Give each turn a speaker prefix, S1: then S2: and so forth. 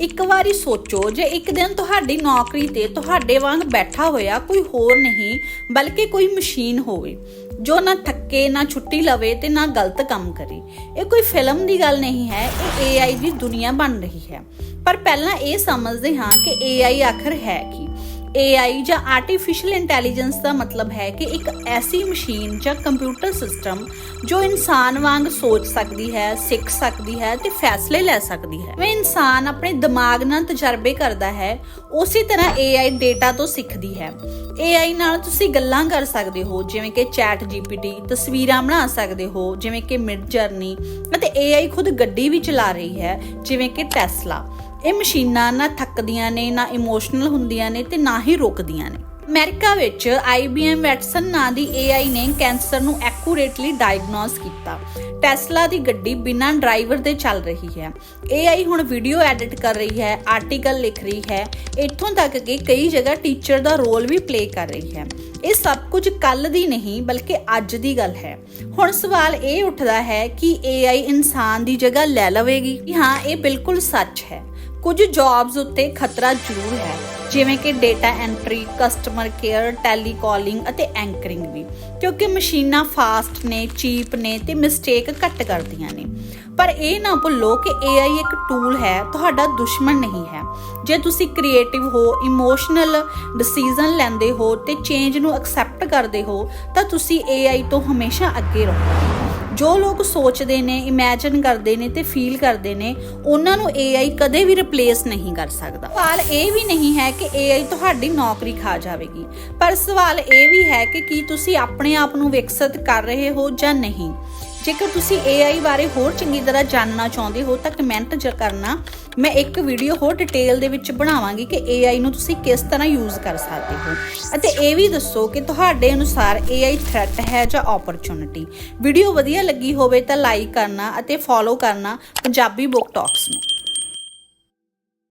S1: ਇੱਕ ਵਾਰੀ ਸੋਚੋ, ਜੇ ਇੱਕ ਦਿਨ ਤੁਹਾਡੀ ਨੌਕਰੀ ਤੇ ਤੁਹਾਡੇ ਵਾਂਗ ਬੈਠਾ ਹੋਇਆ ਕੋਈ ਹੋਰ ਨਹੀਂ, ਬਲਕਿ ਕੋਈ ਮਸ਼ੀਨ ਹੋਵੇ, ਜੋ ਨਾ ਥੱਕੇ, ਨਾ ਛੁੱਟੀ ਲਵੇ ਤੇ ਨਾ ਗਲਤ ਕੰਮ ਕਰੇ। ਇਹ ਕੋਈ ਫਿਲਮ ਦੀ ਗੱਲ ਨਹੀਂ ਹੈ, ਇਹ AI ਦੀ ਦੁਨੀਆ ਬਣ ਰਹੀ ਹੈ। ਪਰ ਪਹਿਲਾਂ ਇਹ ਸਮਝਦੇ ਹਾਂ ਕਿ AI ਆਖਰ ਹੈ ਕੀ। AI ਜਾਂ ਆਰਟੀਫੀਸ਼ੀਅਲ ਇੰਟੈਲੀਜੈਂਸ ਦਾ ਮਤਲਬ ਹੈ ਕਿ ਇੱਕ ਐਸੀ ਮਸ਼ੀਨ ਜਾਂ ਕੰਪਿਊਟਰ ਸਿਸਟਮ ਜੋ ਇਨਸਾਨ ਵਾਂਗ ਸੋਚ ਸਕਦੀ ਹੈ, ਸਿੱਖ ਸਕਦੀ ਹੈ ਤੇ ਫੈਸਲੇ ਲੈ ਸਕਦੀ ਹੈ। ਵੇ ਇਨਸਾਨ ਆਪਣੇ ਦਿਮਾਗ ਨਾਲ ਤਜਰਬੇ ਕਰਦਾ ਹੈ, ਉਸੇ ਤਰ੍ਹਾਂ AI ਡੇਟਾ ਤੋਂ ਸਿੱਖਦੀ ਹੈ। AI ਨਾਲ ਤੁਸੀਂ ਗੱਲਾਂ ਕਰ ਸਕਦੇ ਹੋ, ਜਿਵੇਂ ਕਿ ਚੈਟ GPT ਤਸਵੀਰਾਂ ਬਣਾ ਸਕਦੇ ਹੋ, ਜਿਵੇਂ ਕਿ ਮਿਡ ਜਰਨੀ ਅਤੇ AI ਖੁਦ ਗੱਡੀ ਵੀ ਚਲਾ ਰਹੀ ਹੈ, ਜਿਵੇਂ ਕਿ ਟੈਸਲਾ ਇਹ ਮਸ਼ੀਨਾਂ ਨਾ ਥੱਕਦੀਆਂ ਨੇ, ਨਾ ਇਮੋਸ਼ਨਲ ਹੁੰਦੀਆਂ ਨੇ ਤੇ ਨਾ ਹੀ ਰੁਕਦੀਆਂ ਨੇ। ਅਮਰੀਕਾ ਵਿੱਚ IBM ਵੈਟਸਨ ਨਾਂ ਦੀ AI ਨੇ ਕੈਂਸਰ ਨੂੰ ਐਕੂਰੇਟਲੀ ਡਾਇਗਨੋਸ ਕੀਤਾ। ਟੈਸਲਾ ਦੀ ਗੱਡੀ ਬਿਨਾਂ ਡਰਾਈਵਰ ਦੇ ਚੱਲ ਰਹੀ ਹੈ। AI ਹੁਣ ਵੀਡੀਓ ਐਡਿਟ ਕਰ ਰਹੀ ਹੈ ਆਰਟੀਕਲ ਲਿਖ ਰਹੀ ਹੈ। ਇੱਥੋਂ ਤੱਕ ਕਿ ਕਈ ਜਗ੍ਹਾ ਟੀਚਰ ਦਾ ਰੋਲ ਵੀ ਪਲੇ ਕਰ ਰਹੀ ਹੈ। ਇਹ ਸਭ ਕੁਝ ਕੱਲ ਦੀ ਨਹੀਂ, ਬਲਕਿ ਅੱਜ ਦੀ ਗੱਲ ਹੈ। ਹੁਣ ਸਵਾਲ ਇਹ ਉੱਠਦਾ ਹੈ ਕਿ AI ਇਨਸਾਨ ਦੀ ਜਗ੍ਹਾ ਲੈ ਲਵੇਗੀ? ਹਾਂ, ਇਹ ਬਿਲਕੁਲ ਸੱਚ ਹੈ। ਕੁਝ ਜੌਬਸ ਉੱਤੇ ਖਤਰਾ ਜ਼ਰੂਰ ਹੈ, ਜਿਵੇਂ ਕਿ data entry customer care telecalling ਅਤੇ ਐਂਕਰਿੰਗ ਵੀ, ਕਿਉਂਕਿ ਮਸ਼ੀਨਾਂ ਫਾਸਟ ਨੇ ਚੀਪ ਨੇ ਤੇ ਮਿਸਟੇਕ ਘੱਟ ਕਰਦੀਆਂ ਨੇ। ਪਰ ਇਹ ਨਾ ਭੁੱਲੋ ਕਿ AI ਇੱਕ ਟੂਲ ਹੈ, ਤੁਹਾਡਾ ਦੁਸ਼ਮਣ ਨਹੀਂ ਹੈ। ਜੇ ਤੁਸੀਂ ਕ੍ਰੀਏਟਿਵ ਹੋ ਇਮੋਸ਼ਨਲ ਡਿਸੀਜਨ ਲੈਂਦੇ ਹੋ ਤੇ ਚੇਂਜ ਨੂੰ ਐਕਸੈਪਟ ਕਰਦੇ ਹੋ, ਤਾਂ ਤੁਸੀਂ AI ਤੋਂ ਹਮੇਸ਼ਾ ਅੱਗੇ ਰਹੋ। ਜੋ ਲੋਕ ਸੋਚਦੇ ਨੇ ਇਮੇਜਿਨ ਕਰਦੇ ਨੇ ਤੇ ਫੀਲ ਕਰਦੇ ਨੇ, ਉਹਨਾਂ ਨੂੰ AI ਕਦੇ ਵੀ ਰਿਪਲੇਸ ਨਹੀਂ ਕਰ ਸਕਦਾ। ਸਵਾਲ ਇਹ ਵੀ ਨਹੀਂ ਹੈ ਕਿ AI ਤੁਹਾਡੀ ਨੌਕਰੀ ਖਾ ਜਾਵੇਗੀ, ਪਰ ਸਵਾਲ ਇਹ ਵੀ ਹੈ ਕਿ ਕੀ ਤੁਸੀਂ ਆਪਣੇ ਆਪ ਨੂੰ ਵਿਕਸਿਤ ਕਰ ਰਹੇ ਹੋ ਜਾਂ ਨਹੀਂ। ਜੇਕਰ ਤੁਸੀਂ AI ਬਾਰੇ ਹੋਰ ਚੰਗੀ ਤਰ੍ਹਾਂ ਜਾਣਨਾ ਚਾਹੁੰਦੇ ਹੋ ਤਾਂ ਕਮੈਂਟ ਕਰਨਾ। ਮੈਂ ਇੱਕ ਵੀਡੀਓ ਹੋਰ ਡਿਟੇਲ ਦੇ ਵਿੱਚ ਬਣਾਵਾਂਗੀ ਕਿ AI ਨੂੰ ਤੁਸੀਂ ਕਿਸ ਤਰ੍ਹਾਂ ਯੂਜ਼ ਕਰ ਸਕਦੇ ਹੋ। ਅਤੇ ਇਹ ਵੀ ਦੱਸੋ ਕਿ ਤੁਹਾਡੇ ਅਨੁਸਾਰ AI ਥ੍ਰੈਟ ਹੈ ਜਾਂ ਓਪਰਚੁਨਿਟੀ ਵੀਡੀਓ ਵਧੀਆ ਲੱਗੀ ਹੋਵੇ ਤਾਂ ਲਾਈਕ ਕਰਨਾ ਅਤੇ ਫੋਲੋ ਕਰਨਾ ਪੰਜਾਬੀ ਬੁੱਕ ਟਾਕਸ ਨੂੰ।